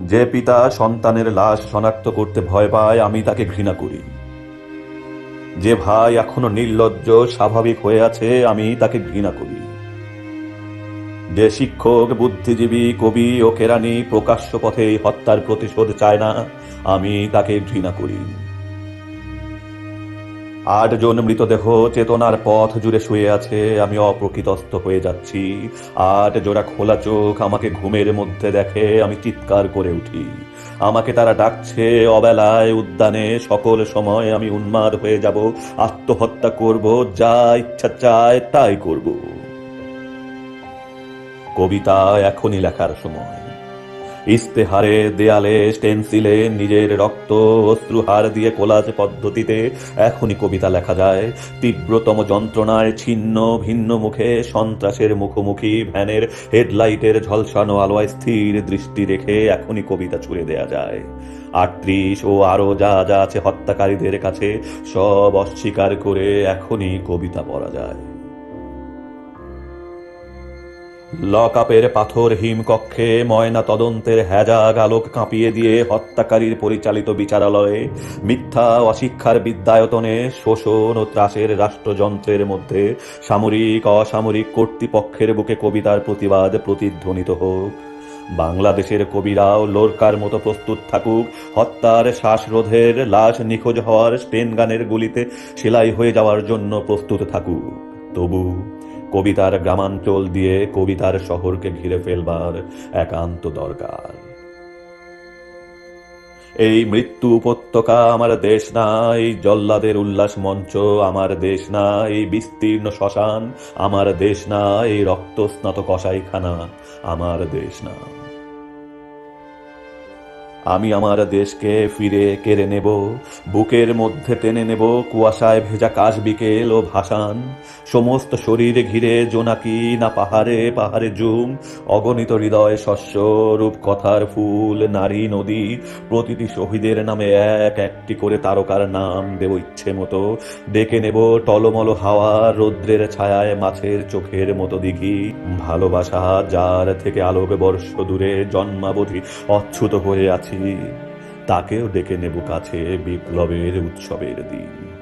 যে পিতা সন্তানের লাশ শনাক্ত করতে ভয় পায়, আমি তাকে ঘৃণা করি। যে ভাই এখনও নির্লজ্জ, স্বাভাবিক হয়ে আছে, আমি তাকে ঘৃণা করি। যে শিক্ষক, বুদ্ধিজীবী, কবি ও কেরানি প্রকাশ্য পথে হত্যার প্রতিশোধ চায় না, আমি তাকে ঘৃণা করি। আটজন মৃতদেহ চেতনার পথ জুড়ে শুয়ে আছে, আমি অপ্রকৃতস্থ হয়ে যাচ্ছি। আট জোড়া খোলা চোখ আমাকে ঘুমের মধ্যে দেখে, আমি চিৎকার করে উঠি। আমাকে তারা ডাকছে, অবেলায় উদ্যানে সকল সময় আমি উন্মাদ হয়ে যাব, আত্মহত্যা করব, যা ইচ্ছা চায় তাই করব। কবিতা এখনই লেখার সময়। ইস্তেহারে দেয়ালে স্টেন্সিলে নিজের রক্ত অশ্রুহার দিয়ে কোলাজ পদ্ধতিতে এখনই কবিতা লেখা যায়। তীব্রতম যন্ত্রণায় ছিন্ন ভিন্ন মুখে সন্ত্রাসের মুখোমুখি ভ্যানের হেডলাইটের ঝলসানো আলোয় স্থির দৃষ্টি রেখে এখনই কবিতা ছুড়ে দেয়া যায়। আটত্রিশ ও আরও যা যা আছে হত্যাকারীদের কাছে সব অস্বীকার করে এখনই কবিতা পড়া যায়। লক আপের পাথর হিমকক্ষে ময়না তদন্তের হ্যাজাগ আলোক কাঁপিয়ে দিয়ে হত্যাকারীর পরিচালিত বিচারালয়ে মিথ্যা অশিক্ষার বিদ্যায়তনে শোষণ ও ত্রাসের রাষ্ট্রযন্ত্রের মধ্যে সামরিক, অসামরিক কর্তৃপক্ষের বুকে কবিতার প্রতিবাদ প্রতিধ্বনিত হোক। বাংলাদেশের কবিরাও লোরকার মতো প্রস্তুত থাকুক। হত্যার শ্বাসরোধের লাশ নিখোঁজ হওয়ার স্পেন গানের গুলিতে সেলাই হয়ে যাওয়ার জন্য প্রস্তুত থাকুক। তবু কবিতার গ্রামাঞ্চল দিয়ে কবিতার শহরকে ঘিরে ফেলবার একান্ত দরকার। এই মৃত্যু উপত্যকা আমার দেশ না এই জল্লাদের উল্লাস মঞ্চ আমার দেশ না এই বিস্তীর্ণ শ্মশান আমার দেশ না এই রক্তস্নাত কষাইখানা আমার দেশ না আমি আমার দেশকে ফিরে কেড়ে নেব, বুকের মধ্যে টেনে নেব, কুয়াশায় ভেজা কাশ বিকেল ও ভাসান। সমস্ত শরীর ঘিরে জোনাকি, না পাহাড়ে পাহাড়ে জুম অগণিত হৃদয় শস্য রূপ কথার ফুল, নারী, নদী, প্রতিটি শহীদের নামে এক একটি করে তারকার নাম দেব ইচ্ছে মতো। ডেকে নেব টলমল হাওয়া, রৌদ্রের ছায়ায় মাছের চোখের মতো দিঘি। ভালোবাসা যার থেকে আলোক বর্ষ দূরে জন্মাবধি অচ্ছুত হয়ে আছি। তাকেও ডেকে নেব কাছে বিপ্লবের উৎসবের দিন।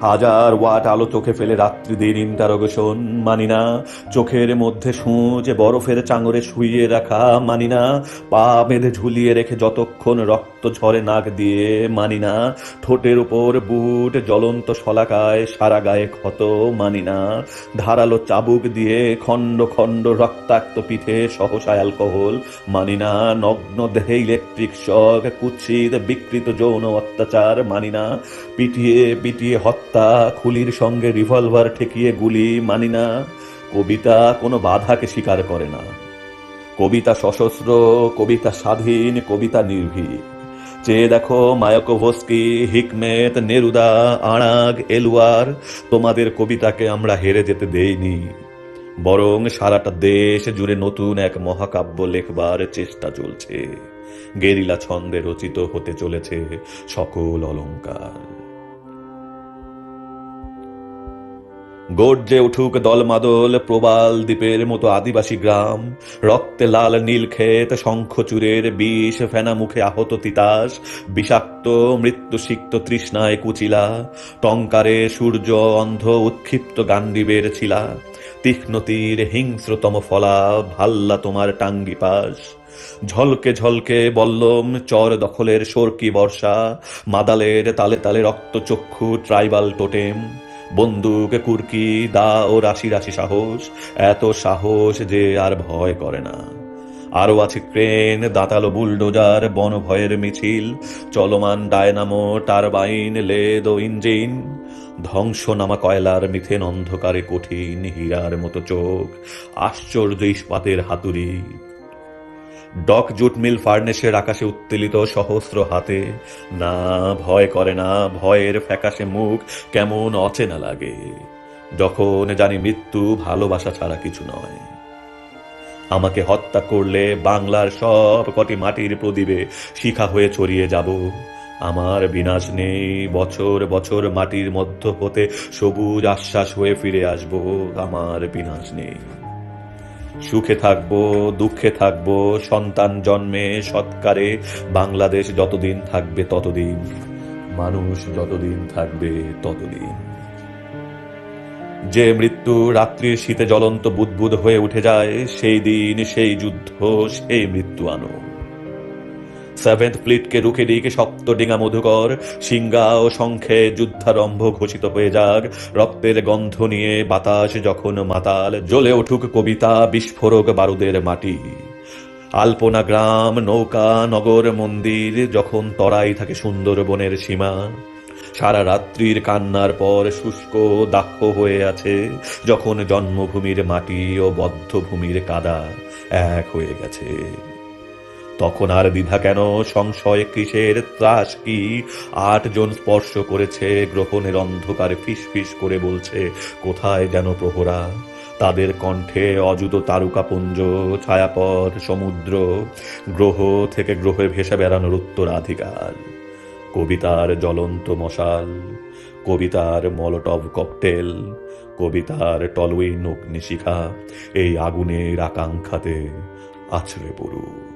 হাজার ওয়াট আলো চোখে ফেলে রাত্রিদের ইন্টারোগেশন, মানি না। চোখের মধ্যে সূচ বরফের চাঙরে শুইয়ে রাখা, মানি না। পা বেঁধে ঝুলিয়ে রেখে যতক্ষণ রক্ত ঝরে নাক দিয়ে, মানি না। ঠোঁটের উপর বুট জ্বলন্ত শলাকায়, সারা গায়ে ক্ষত, মানি না। ধারালো চাবুক দিয়ে খণ্ড খণ্ড রক্তাক্ত পিঠে সহসা অ্যালকোহল, মানি না। নগ্ন দেহে ইলেকট্রিক শক, কুৎসিত বিকৃত যৌন অত্যাচার, মানি না। পিটিয়ে পিটিয়ে হত্যা খুলির সঙ্গে রিভলভার ঠেকিয়ে গুলি মানি না। কবিতা কোনো বাধাকে স্বীকার করে না। কবিতা সশস্ত্র, কবিতা স্বাধীন, কবিতা নির্ভীক। চেয়ে দেখো মায়াকোভস্কি, হিকমেত, নেরুদা আড়াগ এলুয়ার, তোমাদের কবিতাকে আমরা হেরে যেতে দেইনি। বরং সারাটা দেশ জুড়ে নতুন এক মহাকাব্য লেখবার চেষ্টা চলছে। গেরিলা ছন্দে রচিত হতে চলেছে সকল অলংকার গর্জে উঠুক দলমাদল, প্রবাল দ্বীপের মতো আদিবাসী গ্রাম। রক্তে লাল নীল ক্ষেত শঙ্খচূড়ের বিষ, ফেনা মুখে আহত তিতাস, বিষাক্ত মৃত্যু সিক্ত তৃষ্ণায় কুচিলা। টঙ্কারে সূর্য অন্ধ, উৎক্ষিপ্ত গান্ডীবের ছিলা। তীক্ষ্ণ তীর, হিংস্রতম ফলা, ভাল্লা তোমার টাঙ্গি পাশ। ঝলকে ঝলকে বল্লম, চর দখলের সরকি বর্ষা, মাদালের তালে তালে রক্তচক্ষু, ট্রাইবাল টোটেম। বন্দুক কুরকি দা ও রাশি রাশি সাহস, এত সাহস যে আর ভয় করে না। আরও আছে ক্রেন, দাঁতালো বুলডোজার বন ভয়ের মিছিল, চলমান ডায়নামো, টারবাইন, লেদ ও ইঞ্জিন। ধ্বংস নামা কয়লার মিথেন অন্ধকারে কঠিন হীরার মতো চোখ, আশ্চর্য ইস্পাতের হাতুড়ি। ডক জুট মিল ফার্নেসের আকাশে উত্তেলিত সহস্র হাতে। না, ভয় করে না, ভয়ের ফ্যাকাশে মুখ কেমন অচেনা লাগে। যখন জানি মৃত্যু ভালোবাসা ছাড়া কিছু নয়। আমাকে হত্যা করলে বাংলার সব কটি মাটির প্রদীপে শিখা হয়ে ছড়িয়ে যাব। আমার বিনাশ নেই, বছর বছর মাটির মধ্য হতে সবুজ আশ্বাস হয়ে ফিরে আসব। আমার বিনাশ নেই। সুখে থাকব, দুঃখে থাকব, সন্তান জন্মে, সৎকারে, বাংলাদেশ যতদিন থাকবে ততদিন, মানুষ যতদিন থাকবে ততদিন। যে মৃত্যু রাত্রির শীতে জ্বলন্ত বুদবুদ হয়ে উঠে যায়, সেই দিন সেই যুদ্ধ, সেই মৃত্যু আনো সেভেন্থ ফ্লিটকে রুখে দিকে সপ্ত ডিঙা মধুকর সিঙ্গা ও শঙ্খে যুদ্ধারম্ভ ঘোষিত হয়ে যাক রক্তের গন্ধ নিয়ে বাতাস যখন মাতাল জ্বলে উঠুক কবিতা বিস্ফোরক বারুদের মাটি আলপনা গ্রাম নৌকা নগর মন্দির যখন তরাই থাকে সুন্দরবনের সীমা সারা রাত্রির কান্নার পর শুষ্ক দাক্ষ হয়ে আছে যখন জন্মভূমির মাটি ও বদ্ধভূমির কাদা এক হয়ে গেছে তখন আর বিভা কেন? সংশয় কিসের? ত্রাস কি? আটজন স্পর্শ করেছে, গ্রহণের অন্ধকারে ফিস ফিস করে বলছে, কোথায় যেন প্রহরা? তাদের কণ্ঠে অযুত তারকাপুঞ্জ, ছায়াপথ, সমুদ্র, গ্রহ থেকে গ্রহে ভেসে বেড়ানোর উত্তরাধিকার। কবিতার জ্বলন্ত মশাল, কবিতার মলটভ ককটেল, কবিতার টলউইন অগ্নিশিখা এই আগুনের আকাঙ্ক্ষাতে আছড়ে পড়ুক।